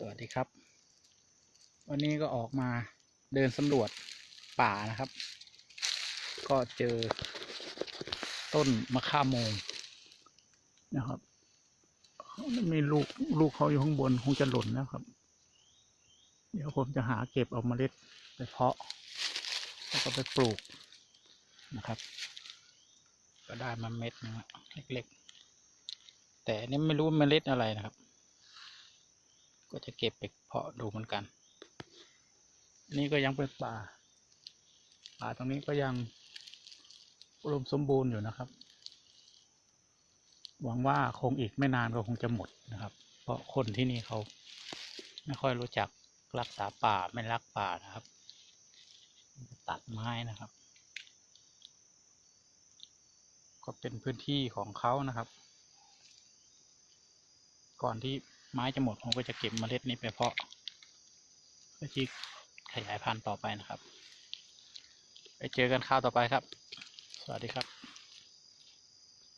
สวัสดีครับ วันนี้ก็ออกมาเดินสำรวจป่านะครับ ก็เจอต้นมะข่าโมงนะครับมีลูกลูกเขาอยู่ข้างบนคงจะหล่นแล้วครับ เดี๋ยวผมจะหาเก็บเอาเมล็ดไปเพาะ แล้วก็ไปปลูกนะครับ ก็ได้มาเม็ดนึงอะเล็กๆ แต่นี่ไม่รู้เมล็ดอะไรนะครับ ก็จะเก็บไปเพาะดูเหมือนกัน นี่ก็ยังเป็นป่า ป่าตรงนี้ก็ยังอุดมสมบูรณ์อยู่นะครับ หวังว่าคงอีกไม่นานก็คงจะหมดนะครับ เพราะคนที่นี่เขาไม่ค่อยรู้จักรักษาป่าไม่รักป่านะครับ ตัดไม้นะครับ ก็เป็นพื้นที่ของเขานะครับ ก่อนที่ ไม้จะหมดผมก็จะเก็บเมล็ดนี้ไปเพาะเพื่อที่ขยายพันธุ์ต่อไปนะครับ ไปเจอกันคราวต่อไปครับ สวัสดีครับ